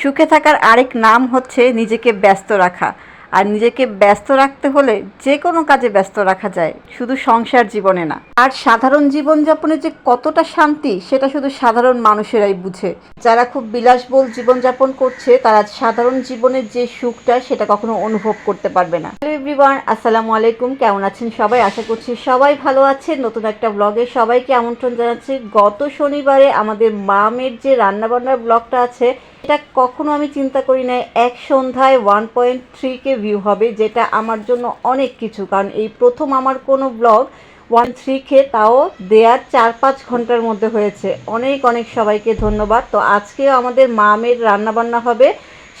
সুখে থাকার আরেক নাম হচ্ছে নিজেকে ব্যস্ত রাখা। আর নিজেকে ব্যস্ত রাখতে হলে যে কোনো কাজে ব্যস্ত রাখা যায়, শুধু সংসার জীবনে না। আর সাধারণ জীবনযাপনে যে কতটা শান্তি, সেটা শুধু সাধারণ মানুষেরাই বুঝে। যারা খুব বিলাসবহুল জীবনযাপন করছে, তারা সাধারণ জীবনের যে সুখটা, সেটা কখনো অনুভব করতে পারবে না। এভরিওয়ান আসসালামু আলাইকুম। কেমন আছেন সবাই? আশা করছি সবাই ভালো আছে নতুন একটা ব্লগে সবাইকে আমন্ত্রণ জানাচ্ছি। গত শনিবারে আমাদের মামের যে রান্নাবান্নার ব্লগটা আছে এটা কখনো আমি চিন্তা করি না এক সন্ধ্যায় one point three K view হবে, যেটা আমার জন্য অনেক কিছু। কারণ এই প্রথম আমার কোনো ব্লগ ওয়ান থ্রি কে তাও দেয়ার চার পাঁচ ঘণ্টার মধ্যে হয়েছে। অনেক অনেক সবাইকে ধন্যবাদ। তো আজকেও আমাদের মা মামের রান্নাবান্না হবে,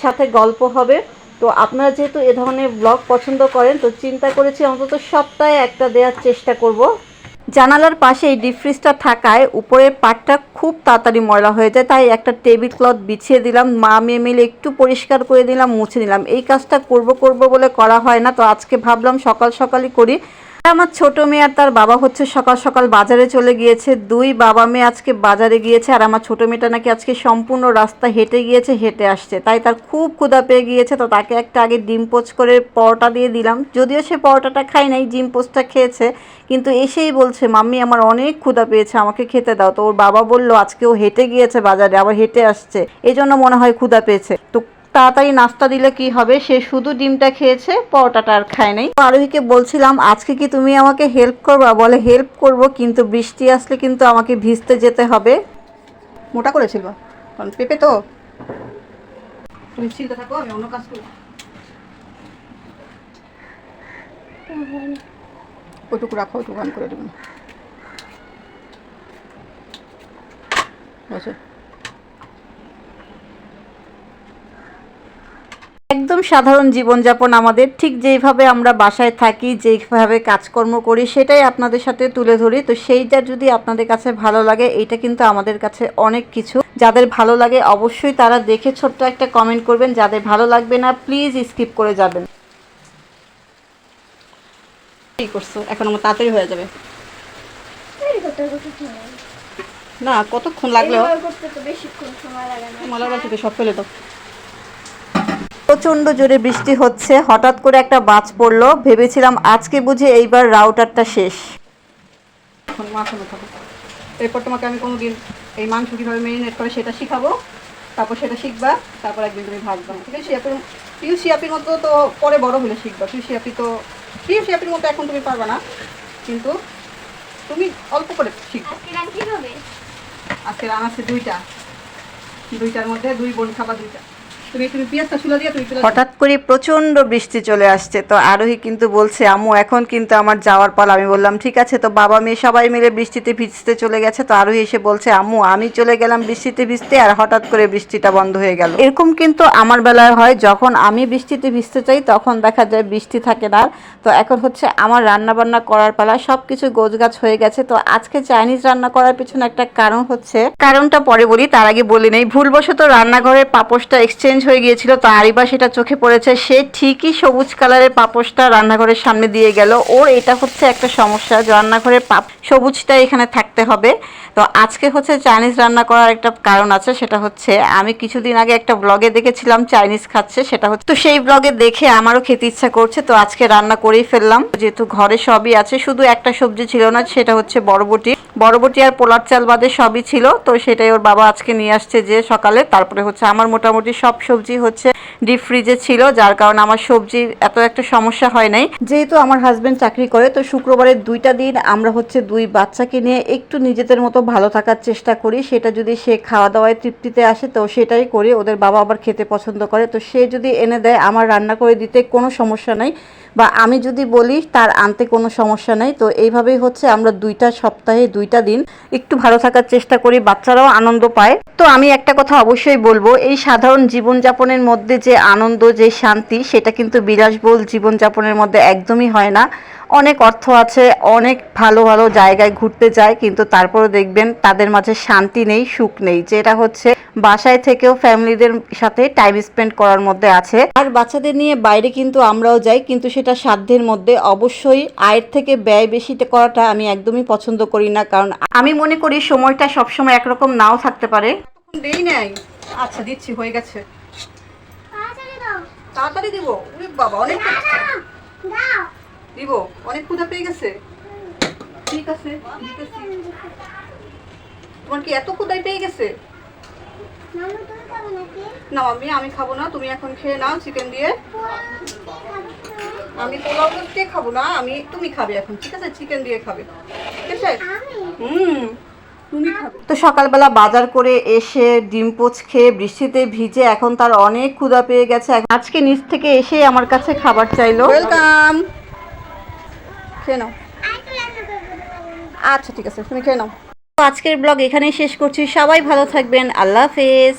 সাথে গল্প হবে। তো আপনারা যেহেতু এ ধরনের ব্লগ পছন্দ করেন, তো চিন্তা করেছি অন্তত সপ্তাহে একটা দেওয়ার চেষ্টা করব। জানালার পাশে এই ডিপ ফ্রিজটা থাকায় উপরের পাটটা খুব তাড়াতাড়ি ময়লা হয়ে যায়। তাই একটা টেবিল ক্লথ বিছিয়ে দিলাম, মা মেয়ে মিলে একটু পরিষ্কার করে দিলাম, মুছে নিলাম। এই কাজটা করব করব বলে করা হয় না, তো আজকে ভাবলাম সকাল সকালই করি। আমার ছোট মেয়ে আর তার বাবা হচ্ছে সকাল সকাল বাজারে চলে গিয়েছে। দুই বাবা মেয়ে আজকে বাজারে গিয়েছে আর আমার ছোট মেয়েটা নাকি আজকে সম্পূর্ণ রাস্তা হেঁটে গিয়েছে, হেঁটে আসছে। তাই তার খুব ক্ষুধা পেয়ে গিয়েছে। তো তাকে একটা আগে ডিম পোচ করে পরোটা দিয়ে দিলাম। যদিও সে পরোটাটা খায় নাই, ডিম পোচটা খেয়েছে। কিন্তু এসেই বলছে, মাম্মি, আমার অনেক ক্ষুধা পেয়েছে, আমাকে খেতে দাও। তো ওর বাবা বলল, আজকে ও হেঁটে গিয়েছে বাজারে, আবার হেঁটে আসছে। এই জন্য মনে হয় ক্ষুধা পেয়েছে। তো তাড়াতাড়ি নাস্তা দিলে কি হবে? সে শুধু ডিমটা খেয়েছে, পরোটাটা আর খায় নাই। আরোহীকে বলছিলাম, আজকে কি তুমি আমাকে হেল্প করবা? বলে হেল্প করব, কিন্তু বৃষ্টি আসলে কিন্তু আমাকে ভিজতে যেতে হবে। মোটা করেছিল কারণ পেঁপে তো। ওইটুকু রাখো ওইটুকু অন করে দেবেন আচ্ছা একদম সাধারণ জীবনযাপন আমাদের। ঠিক যেইভাবে আমরা বাসায় থাকি যেইভাবে কাজকর্ম করি সেটাই আপনাদের সাথে তুলে ধরি। তো সেইটা যদি আপনাদের কাছে ভালো লাগে এইটা কিন্তু আমাদের কাছে অনেক কিছু। যাদের ভালো লাগে অবশ্যই তারা দেখে ছোট্ট একটা কমেন্ট করবেন। যাদের ভালো লাগবে না প্লিজ স্কিপ করে যাবেন। কি করছ? এখন আমার তাড়াতাড়ি হয়ে যাবে। তৈরি করতে কত সময় না কতক্ষণ লাগলেও এভাবে করতে তো বেশিক্ষণ সময় লাগে না। মালার সব ফেলে দাও। প্রচণ্ড জোরে বৃষ্টি হচ্ছে হঠাৎ করে একটা বাজ পড়ল। ভেবেছিলাম আজকে বুঝে এইবার রাউটারটা শেষ। এখন মাখানো থাকো। এরপর তোমাকে আমি কোনোদিন এই মাংস কীভাবে মেরিনেট করে সেটা শিখাবো তারপর সেটা শিখবা তারপর একদিন তুমি ভাজবা। ঠিক আছে শিয়াপির পিউ শিয়াপির মতো তো পরে বড় হলে শিখবা। পিউ শিয়াপি তো পিউ শিয়াপির মতো এখন তুমি পারবা না কিন্তু তুমি অল্প করে শিখবা। আজকে রান আছে দুইটা। দুইটার মধ্যে দুই বোন খাবা দুইটা। হঠাৎ করে প্রচণ্ড বৃষ্টি চলে আসছে। তো আরোহী কিন্তু বলছে, আম্মু, এখন কিন্তু আমার যাওয়ার পালা। আমি বললাম, ঠিক আছে। তো বাবা মেয়ে সবাই মিলে বৃষ্টিতে ভিজতে চলে গেছে। তো আরোহী এসে বলছে, আম্মু, আমি চলে গেলাম বৃষ্টিতে ভিজতে আর হঠাৎ করে বৃষ্টিটা বন্ধ হয়ে গেল। এরকম কিন্তু আমার বেলায় হয়, যখন আমি বৃষ্টিতে ভিজতে চাই, তখন দেখা যায় বৃষ্টি থাকে না। তো এখন হচ্ছে আমার রান্না বান্না করার পালা সব কিছু গোছগাছ হয়ে গেছে। তো আজকে চাইনিজ রান্না করার পিছনে একটা কারণ হচ্ছে, কারণটা পরে বলি, তার আগে বলি নেই। ভুলবশত রান্নাঘরের পাপোশটা এক্সচেঞ্জ হয়ে গিয়েছিল তো আরিবা সেটা চোখে পড়েছে। সে ঠিকই সবুজ কালারের পাপোশটা রান্নাঘরের সামনে দিয়ে গেল। ওর এটা হচ্ছে একটা সমস্যা যে রান্নাঘরের পাপ, সবুজটা এখানে থাকতে হবে। তো আজকে হচ্ছে চাইনিজ রান্না করার একটা কারণ আছে, সেটা হচ্ছে আমি কিছুদিন আগে একটা ব্লগে দেখেছিলাম, চাইনিজ খাচ্ছে, সেটা হচ্ছে তো সেই ব্লগে দেখে আমারও খেতে ইচ্ছা করছে, তো আজকে রান্না করেই ফেললাম। যেহেতু ঘরে সবই আছে, শুধু একটা সবজি ছিল না, সেটা হচ্ছে বড়বটি বড়বটি আর পোলার চাল বাদে সবই ছিল, তো সেটাই ওর বাবা আজকে নিয়ে আসছে যে সকালে, তারপরে হচ্ছে আমার মোটামুটি সব সবজি হচ্ছে ডিপ ফ্রিজে ছিল, যার কারণে আমার সবজি এত একটা সমস্যা হয় নাই। যেহেতু আমার হাজব্যান্ড চাকরি করে, তো শুক্রবারের দুইটা দিন আমরা হচ্ছে দুই বাচ্চাকে নিয়ে একটু নিজেদের মতো ভালো থাকার চেষ্টা করি। সেটা যদি সে খাওয়া দাওয়ায় তৃপ্তিতে আসে, তো সেটাই করি। ওদের বাবা আবার খেতে পছন্দ করে, তো সে যদি এনে দেয়, আমার রান্না করে দিতে কোনো সমস্যা নাই। বা আমি যদি বলি, তার আনতে কোনো সমস্যা নেই। তো এইভাবেই হচ্ছে আমরা দুইটা সপ্তাহে, দুইটা দিন একটু ভালো থাকার চেষ্টা করি, বাচ্চারাও আনন্দ পায়। তো আমি একটা কথা অবশ্যই বলব, এই সাধারণ জীবনযাপনের মধ্যে যে আনন্দ, যে শান্তি, সেটা কিন্তু বিলাসবহুল জীবনযাপনের মধ্যে একদমই হয় না। অনেক অর্থ আছে, অনেক ভালো ভালো জায়গায় ঘুরতে যায়, কিন্তু তারপরে দেখবেন তাদের মাঝে শান্তি নেই, সুখ নেই। যেটা হচ্ছে বাসায় থেকেও ফ্যামিলিদের সাথে টাইম স্পেন্ড করার মধ্যে আছে। আর বাচ্চাদের নিয়ে বাইরে কিন্তু আমরাও যাই কিন্তু সেটা সাধ্যের মধ্যে। অবশ্যই আয়ের থেকে ব্যয় বেশি করাটা আমি একদমই পছন্দ করি না কারণ আমি মনে করি সময়টা সবসময় একরকম নাও থাকতে পারে। দেই নাই। আচ্ছা দিচ্ছি হয়ে গেছে। তাড়াতাড়ি দিব। বাবা অনেক দিব। অনেক ক্ষুধা পেয়ে গেছে। ঠিক আছে তোমার কি এত ক্ষুধাই পেয়ে গেছে? না আমি আমি খাব না তুমি এখন খেয়ে নাও চিকেন দিয়ে? আমি পোলাও কে খাব না আমি তুমি খাবে এখন ঠিক আছে? চিকেন দিয়ে খাবে। ঠিক আছে? হুম তো সকালবেলা বাজার করে এসে ডিম পোচ খেয়ে বৃষ্টিতে ভিজে এখন তার অনেক ক্ষুধা পেয়ে গেছে। আজকে নিচ থেকে এসে আমার কাছে খাবার চাইলো। ওয়েলকাম খেয়ে নাও। আচ্ছা ঠিক আছে তুমি খেয়ে নাও। আজকের ব্লগ এখানেই শেষ করছি। সবাই ভালো থাকবেন। আল্লাহ হাফেজ।